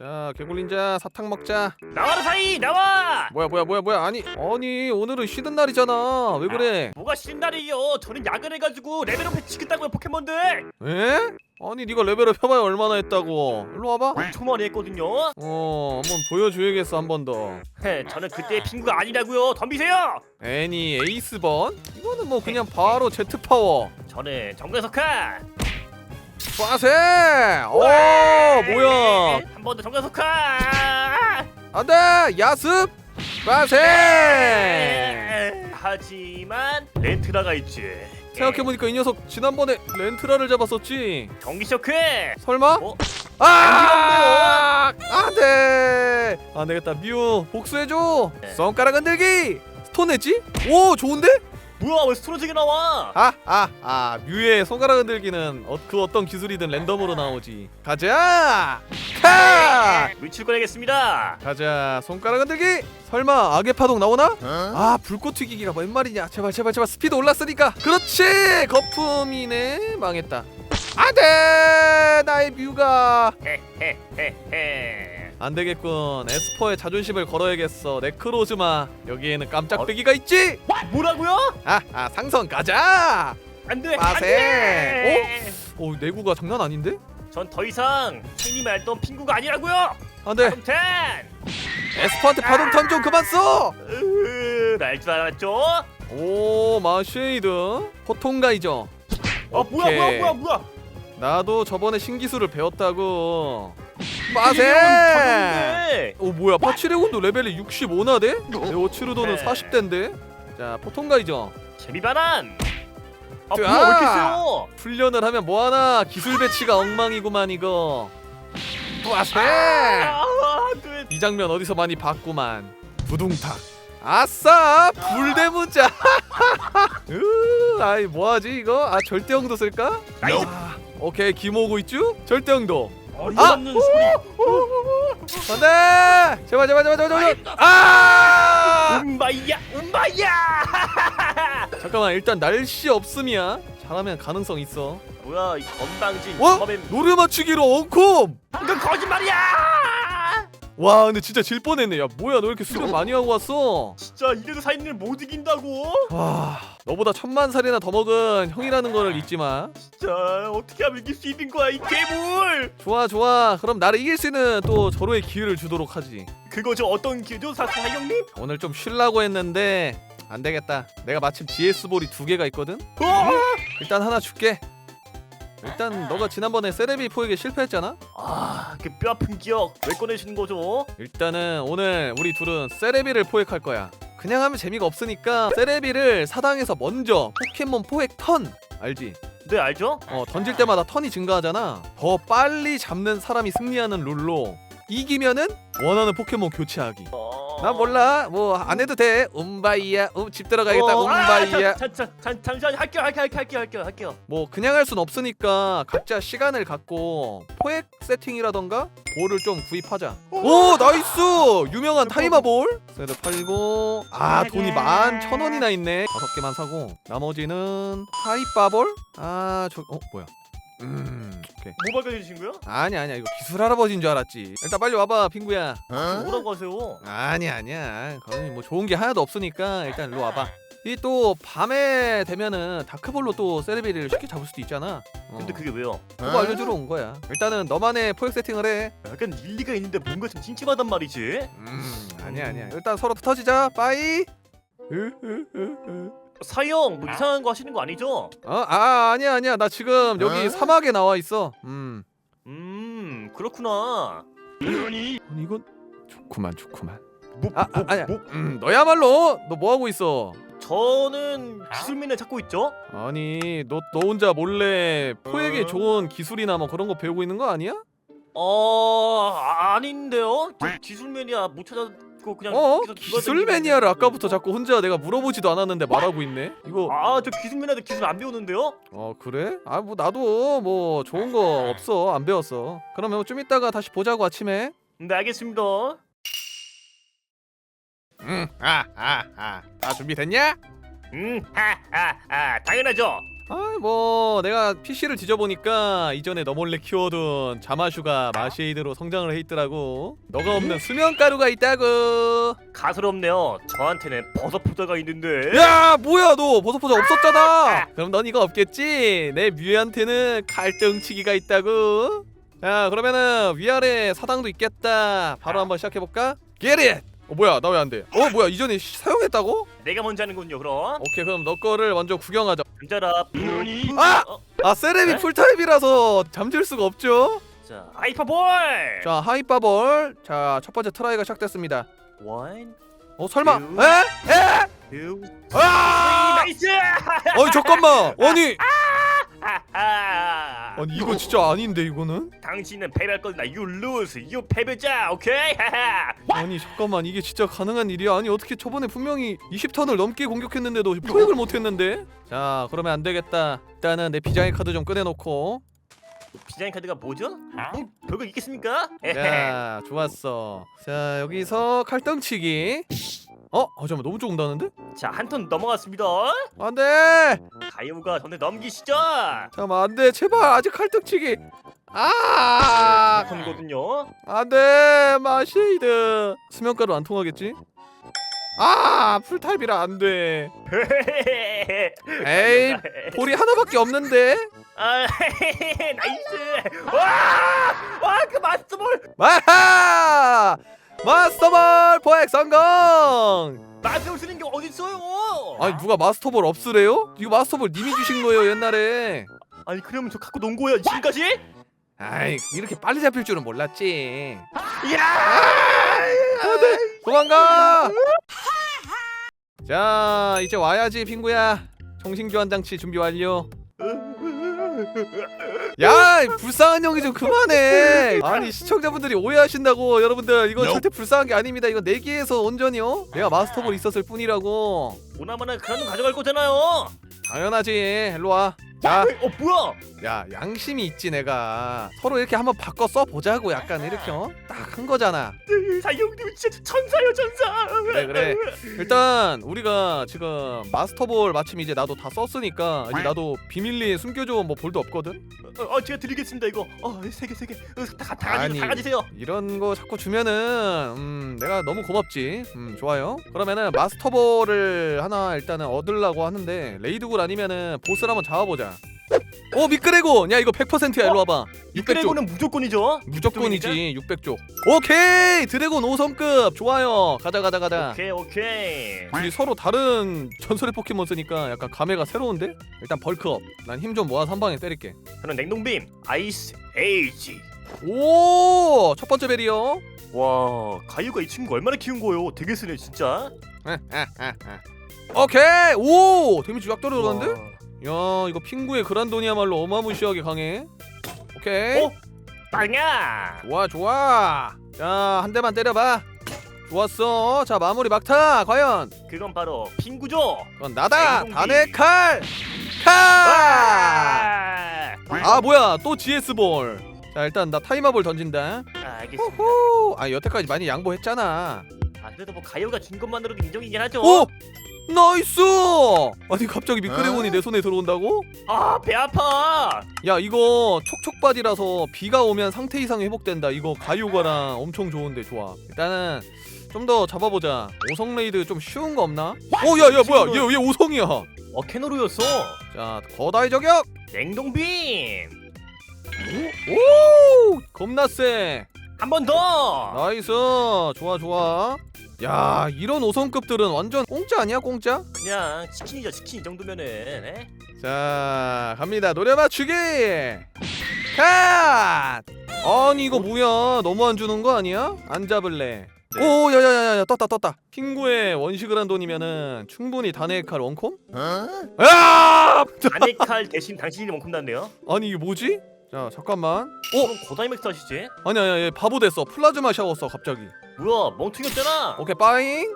자 개굴린자 사탕 먹자. 나와라 사이 나와! 뭐야 뭐야 뭐야 뭐야? 아니 아니 오늘은 쉬는 날이잖아. 왜 그래? 뭐가 쉬는 날이요 저는 야근해가지고 레벨업 해치겠다고요 포켓몬들! 에? 아니 네가 레벨업 해봐야 얼마나 했다고. 일로 와봐. 엄청 많이 했거든요. 어 한번 보여줘야겠어 한 번 더. 헤, 저는 그때의 핑구가 아니라고요. 덤비세요! 애니 에이스번? 이거는 뭐 그냥 바로 제트파워. 저는 정글석화 빠세! 오 뭐야 한 번 더 정글석화 안돼 야습 빠세! 하지만 렌트라가 있지 생각해보니까 이 녀석 지난번에 렌트라를 잡았었지 정기쇼크 설마? 어? 아! 안돼 안 되겠다 뮤 복수해줘 네. 손가락 흔들기 스톤 했지? 오 좋은데? 뭐야 왜 스트로직이 나와 아, 아, 아, 뮤의 손가락 흔들기는 어, 그 어떤 기술이든 랜덤으로 나오지. 가자! 카! 물칠 꺼내겠습니다 가자, 손가락 흔들기! 설마 악의 파동 나오나? 아, 불꽃 튀기기가 웬 말이냐? 제발, 제발, 제발, 스피드 올랐으니까! 그렇지! 거품이네? 망했다. 안 돼! 나의 뮤가! 헤헤헤헤 안 되겠군. 에스퍼의 자존심을 걸어야겠어. 네크로즈마. 여기에는 깜짝배기가 있지? 뭐라고요? 아, 아, 상성 가자! 안돼 빠세. 안돼 오, 내구가 장난 아닌데? 전 더 이상 형님이 알던 핑구가 아니라고요 안 돼. 홈텐 에스퍼한테 파동 탄 좀 그만 써! 날줄 알았죠? 오 마쉐이드 포통가이죠 아 뭐야. 뭐야 뭐야 뭐야 나도 저번에 신기술을 배웠다고 빠세! 저건데. 오 뭐야. 파치레곤도 레벨이 65나대? 네오치루도는 네. 40대인데? 자 포통가이죠. 재미반환 아 자. 뭐야 왜 이렇게 세요 훈련을 하면 뭐하나? 기술 배치가 엉망이구만 이거. 빠세! 아, 그 이 장면 어디서 많이 봤구만. 부둥탁. 아싸! 불대문자. 으 아이 뭐하지 이거? 아 절대형도 쓸까. 아, 오케이 김오고 있쥬 절대형도 어리없는 소리. 안돼 제발 제발 제발 제발 제발. 아 음바이야 음바이야. 잠깐만 일단 날씨 없음이야. 잘하면 가능성 있어. 뭐야 이 건방진 어? 노래 맞추기로 엉콤 이건 거짓말이야 와 근데 진짜 질 뻔했네. 야 뭐야 너 이렇게 수련 많이 하고 왔어? 진짜 이래도 사인을 못 이긴다고? 와 너보다 천만 살이나 더 먹은 형이라는 거를 잊지 마. 진짜 어떻게 하면 이길 수 있는 거야 이 괴물! 좋아 좋아. 그럼 나를 이길 수 있는 또 절호의 기회를 주도록 하지. 그거 저 어떤 기죠 사사 형님? 오늘 좀 쉬려고 했는데 안 되겠다. 내가 마침 GS볼이 두 개가 있거든? 어? 일단 하나 줄게 일단 너가 지난번에 세레비 포에게 실패했잖아? 아 그 뼈아픈 기억 왜 꺼내시는 거죠? 일단은 오늘 우리 둘은 세레비를 포획할 거야. 그냥 하면 재미가 없으니까 세레비를 사당에서 먼저 포켓몬 포획 턴! 알지? 네 알죠? 어 던질 때마다 턴이 증가하잖아. 더 빨리 잡는 사람이 승리하는 룰로 이기면은 원하는 포켓몬 교체하기. 어... 난 몰라. 뭐 안 해도 돼. um바이야. 음, 집 들어가겠다. 어, um바이야. 아, 잠, 잠, 잠, 잠시만 할게요 할게요 할게요 할게요 할게요. 뭐 그냥 할 순 없으니까 각자 시간을 갖고 포획 세팅이라던가 볼을 좀 구입하자. 오 나이스! 유명한 타이머 볼. 세트 팔고. 아 돈이 만 천 원이나 있네. 다섯 개만 사고. 나머지는 하이바 볼? 아 저 어 뭐야 음 오케이. 뭐 발견해주신 거요? 아니 아니야. 이거 기술 할아버지인 줄 알았지. 일단 빨리 와봐 핑구야. 뭐라고 하세요? 아니 아니야. 거기 뭐 좋은 게 하나도 없으니까 일단 일로 와봐. 이 또 밤에 되면은 다크볼로 또 세레비를 쉽게 잡을 수도 있잖아. 어, 근데 그게 왜요? 그거 알려주러 온 거야. 일단은 너만의 포획 세팅을 해. 약간 일리가 있는데 뭔가 좀 찜찜하단 말이지. 음, 아니야 아니야. 일단 서로 터지자. 빠이 사형 뭐 이상한 거 하시는 거 아니죠? 어? 아 아니야 아니야 나 지금 여기 사막에 나와 있어 음 음 그렇구나 아니 이건 좋구만 좋구만 뭐, 아, 아 뭐, 아니야 뭐? 음 너야말로 너 뭐 하고 있어 저는 기술민을 찾고 있죠? 아니 너 너 혼자 몰래 포획에 어? 좋은 기술이나 뭐 그런 거 배우고 있는 거 아니야? 어 아, 아닌데요? 저 기술맨이야 못 찾 았고 그냥 어? 여기서 기술 돌아다니고 매니아를 있는데. 아까부터 자꾸 혼자 내가 물어보지도 않았는데 말하고 있네 이거 아저 기술맨한테 기술 안 배우는데요? 어 그래? 아 뭐 나도 뭐 좋은 거 없어 안 배웠어 그러면 좀 이따가 다시 보자고 아침에 네 알겠습니다 응 아 아아다 준비됐냐? 음 하하하 당연하죠 아뭐 내가 PC를 뒤져보니까 이전에 너 몰래 키워둔 자마슈가 마쉐이드로 성장을 해 있더라고 너가 없는 수면가루가 있다고 가소롭네요. 저한테는 버섯 포자가 있는데. 야 뭐야 너 버섯포자 없었잖아 그럼 넌 이거 없겠지 내 뮤한테는 갈등치기가 있다고 자 그러면은 위아래 사당도 있겠다 바로 한번 시작해볼까? Get it! 어 뭐야 나 왜 안 돼 어 뭐야 이전에 시- 사용했다고? 내가 먼저 하는군요. 그럼. 오케이 그럼 너 거를 먼저 구경하자 앉아라. 아! 어, 아 세레비 네? 풀타입이라서 잠들 수가 없죠 자, 하이퍼볼. 자 하이파볼 자 첫 번째 트라이가 시작됐습니다 원, 어 설마 두. 에? 에? 투, 아! 나이스. 어이 잠깐만 아니 하하. 아니 이거 진짜 아닌데 이거는 당신은 패배할 거다. You lose. You 패배자. 오케이. 하하. 아니 잠깐만 이게 진짜 가능한 일이야 아니 어떻게 저번에 분명히 20턴을 넘게 공격했는데도 포획을 못했는데 자 그러면 안 되겠다 일단은 내 비장의 카드 좀 꺼내놓고 비장의 카드가 뭐죠? 어? 별거 있겠습니까? 자 좋았어 자 여기서 칼등치기 어? 어 잠깐만 너무 조금 나는데? 자, 한 턴 넘어갔습니다. 안돼 가이오가 전에 넘기시죠. 잠깐만 안돼 제발 아직 칼등치기 아 턴이거든요. 안돼 마쉐이드 수면가루 안 통하겠지? 아 풀타입이라 안돼 에이 볼이 하나밖에 없는데 아, 나이스. 와! 와, 그 마스터볼. 마하 마스터볼 포획 성공 마스터볼 쓰는 게 어디 있어요? 아니 누가 마스터볼 없으래요? 이거 마스터볼 님이 주신 거예요 옛날에 아니, 그러면 저 갖고 논 거야 지금까지? 아이 이렇게 빨리 잡힐 줄은 몰랐지 야! 도망가 자 이제 와야지 핑구야 정신교환 장치 준비 완료 야, 이 불쌍한 형이 좀 그만해. 아니 시청자분들이 오해하신다고 여러분들 이건 절대 불쌍한 게 아닙니다. 이건 내기에서 온전히요. 내가 마스터볼 있었을 뿐이라고. 오나마나 그런 놈 가져갈 거잖아요. 당연하지. 일로 와. 자, 어, 뭐야? 야 양심이 있지 내가. 서로 이렇게 한번 바꿔 써 보자고 약간 이렇게 어? 딱 한 거잖아. 사형님 진짜 천사요, 천사. 그래, 그래. 일단 우리가 지금 마스터볼 마침 이제 나도 다 썼으니까 이제 나도 비밀리에 숨겨줘 뭐 볼도 없거든. 어, 어, 제가 드리겠습니다 이거. 어, 세 개, 세 개. 어, 다, 다 아니. 다 가지세요. 이런 거 자꾸 주면은 음 내가 너무 고맙지 음 좋아요 그러면은 마스터볼을 하나 일단은 얻으려고 하는데 레이드굴 아니면은 보스를 한번 잡아보자 오 미끄레곤 야 이거 100%야 일로 와봐 600조 육드래곤은 무조건이죠. 무조건이지 600조 오케이 드래곤 5성급 좋아요 가자 가자 가자 오케이, 오케이. 우리 서로 다른 전설의 포켓몬 쓰니까 약간 감회가 새로운데? 일단 벌크업 난 힘 좀 모아서 한 방에 때릴게 저는 냉동빔 아이스 에이지. 오! 첫 번째 벨이요 와, 가유가 이 친구 얼마나 키운 거예요? 되게 쓰네 진짜. 오케이 오 데미지 쫙 떨어졌는데? 와. 야 이거 핑구의 그란돈이야말로 어마무시하게 강해 오케이 어? 빵야. 좋아 좋아 자한 대만 때려봐 좋았어 자 마무리 막타 과연 그건 바로 핑구죠. 그건 나다 냉동기. 단의 칼! 칼! 아, 아 뭐야 또 GS볼 자 일단 나 타이머볼 던진다 알겠습니다. 후! 아 여태까지 많이 양보했잖아 아, 그래도 뭐 가요가 준 것만으로도 인정이긴 하죠. 오! 나이스! 아니 갑자기 미끄레곤이 내 손에 들어온다고? 아, 배 아파. 야 이거 촉촉바디라서 비가 오면 상태 이상 회복된다 이거 가요가랑 엄청 좋은데 좋아 일단은 좀 더 잡아보자 오성 레이드 좀 쉬운 거 없나? 어 야야 뭐야 얘, 얘 오성이야 어, 캐노루였어. 자 거다의 저격 냉동빔. 오 겁나 세 한 번 더. 나이스 좋아 좋아 야 이런 오성급들은 완전 공짜 아니야 공짜? 그냥 치킨이죠, 치킨 이 정도면은. 에? 자 갑니다 노래 맞추기 컷 아니 이거 뭐야 너무 안 주는 거 아니야? 안 잡을래 네. 오 야야야야 떴다 떴다 핑구의 원식을 한 돈이면은 충분히 칼 원콤? 야! 아네칼 대신 당신이 원콤 났네요. 아니 이게 뭐지? 자 잠깐만 그럼 고다이맥스 하시지? 아니야 아니야 얘 바보 됐어 플라즈마 샤워 써 갑자기 뭐야, 멍청이었잖아. 오케이 빠잉.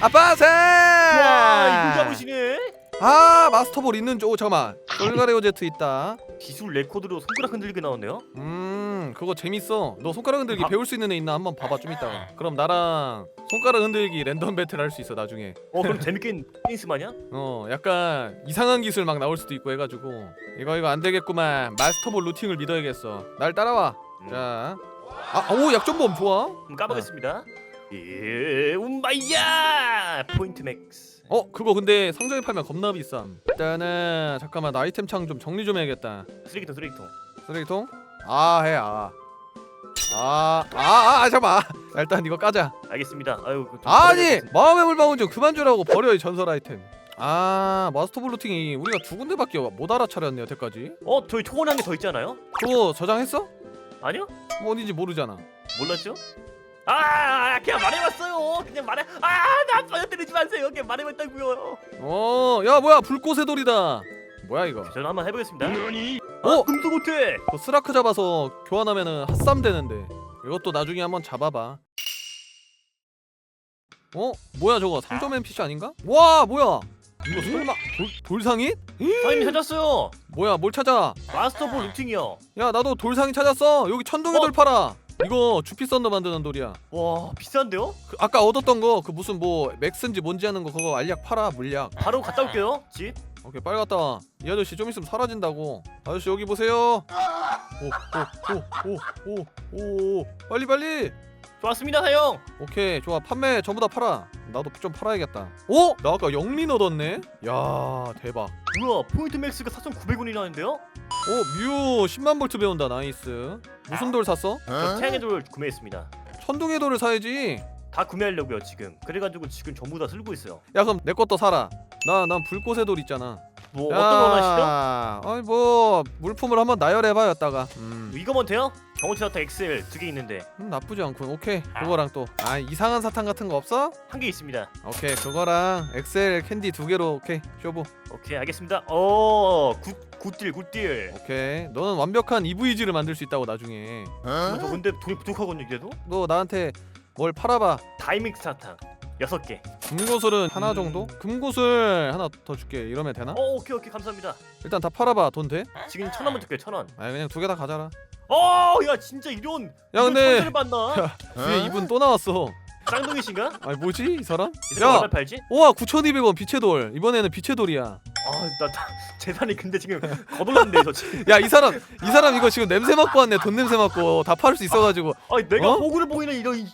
아빠세! 와, 이거 잡으시네. 아 마스터볼 있는 쪽 오, 잠깐만. 솔가레오 제트 있다. 기술 레코드로 손가락 흔들리게 나오네요. 음응 그거 재밌어. 너 손가락 흔들기 아. 배울 수 있는 애 있나? 한번 봐봐 좀 이따가. 그럼 나랑 손가락 흔들기 랜덤 배틀 할 수 있어 나중에. 어 그럼 재밌긴 테니스 마냐? 어 약간 이상한 기술 막 나올 수도 있고 해가지고. 이거 이거 안 되겠구만. 마스터볼 루팅을 믿어야겠어. 날 따라와. 음. 자 아 오 약점범 좋아 그럼 까보겠습니다. 예, um마이야 포인트 맥스. 어 그거 근데 상점에 팔면 겁나 비쌈 일단은 잠깐만 나 아이템 창 좀 정리 좀 해야겠다 쓰레기통 쓰레기통. 쓰레기통 아 해 아 아 아 아 아, 아, 아, 잠깐만 아, 일단 이거 까자 알겠습니다. 아유 그 좀 아니 버려야겠습니다. 마음의 물방울 좀 그만 주라고 버려 이 전설 아이템 아 마스터 블루팅이 우리가 두 군데밖에 못 알아차렸네 여태까지 어 저희 초원한 게 더 있잖아요? 그거 저장했어? 아니요? 뭐 어딘지 모르잖아 몰랐죠? 아 그냥 말해봤어요. 그냥 말해. 아나 빠져들이지 마세요. 그냥 말해봤다고요. 어 야 뭐야 불꽃의 돌이다 뭐야 이거 저는 한번 해보겠습니다. 어? 아, 금도 못해. 그 스라크 잡아서 교환하면은 핫삼 되는데 이것도 나중에 한번 잡아봐 어? 뭐야 저거 3점 NPC 아닌가? 와 뭐야 이거 설마 돌, 돌상인? 사장님 찾았어요. 뭐야 뭘 찾아 마스터볼 루팅이요. 야 나도 돌상인 찾았어 여기 천둥의 어? 돌 팔아 이거 주피썬더 만드는 돌이야 와 비싼데요? 그 아까 얻었던 거 그 무슨 뭐 맥스인지 뭔지 하는 거 그거 알약 팔아 물약 바로 갔다 올게요. 집. 오케이 빨리 갔다 와이 아저씨 좀 있으면 사라진다고 아저씨 여기 보세요 오 오 오 오 오오오 빨리 빨리 좋았습니다 사형. 오케이 좋아 판매 전부 다 팔아 나도 좀 팔아야겠다 오? 나 아까 영린 얻었네 야 대박 뭐야 포인트 맥스가 4,900원이나 하는데요? 오 뮤 10만 볼트 배운다 나이스 무슨 돌 샀어? 저 태양의 돌을 구매했습니다. 천둥의 돌을 사야지 다 구매하려고요 지금. 그래가지고 지금 전부 다 쓸고 있어요. 야 그럼 내 것도 사라 나 난 불꽃의 돌 있잖아 뭐 어떤 거 원하시죠? 아니 뭐 물품을 한번 나열해봐 였다가 음, 이거면 돼요? 경호치 사타 XL 두 개 있는데 음, 나쁘지 않군 오케이 그거랑 또 아 이상한 사탕 같은 거 없어? 한 개 있습니다. 오케이 그거랑 엑셀 캔디 두 개로 오케이 쇼부 오케이 알겠습니다. 어, 굿 굿딜 굿딜. 오케이 너는 완벽한 EVG를 만들 수 있다고 나중에 어? 저 근데 돈이 부족하거든요 이래도? 너 나한테 뭘 팔아봐 다이믹스 사탕 여섯 개. 금고슬은 하나 음. 정도? 금고슬 하나 더 줄게 이러면 되나? 어 오케이 오케이 감사합니다. 일단 다 팔아봐 돈 돼? 지금 천 원만 줄게요 천 원. 아니 그냥 두 개 다 가져라 어야 진짜 이런 야, 이런 근데- 천재를 봤나? 뒤에 이분 또 나왔어 쌍둥이신가? 아니 뭐지 이 사람? 이 사람 야 얼마 팔지? 우와 9,200원 빛의 돌 이번에는 빛의 돌이야 아나 재산이 근데 지금 거덜났는데 저 지금. 야 이 사람 이 사람 이거 지금 냄새 맡고 왔네. 돈 냄새 맡고 다팔수 있어가지고. 아니 내가 어? 호구를 보이나 이런 이-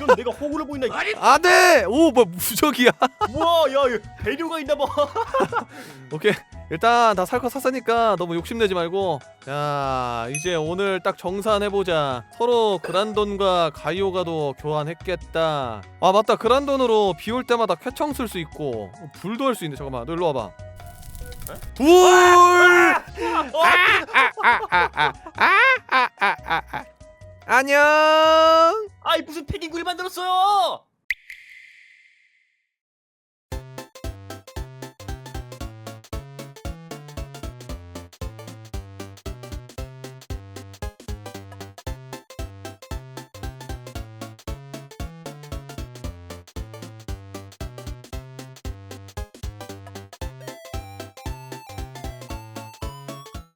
이런 내가 호구를 보이나 이- 안돼! 오뭐 무적이야. 뭐야 야 이거 배려가 있나 봐. 오케이. 일단 다 살 거 샀으니까 너무 욕심내지 말고. 자 이제 오늘 딱 정산해보자. 서로 그란돈과 가이오가도 교환했겠다. 아 맞다. 그란돈으로 비 올 때마다 쾌청 쓸 수 있고. 어, 불도 할 수 있네. 잠깐만. 너 일로 와봐 불! 어, 안녕 아이 무슨 폐기구이 만들었어요?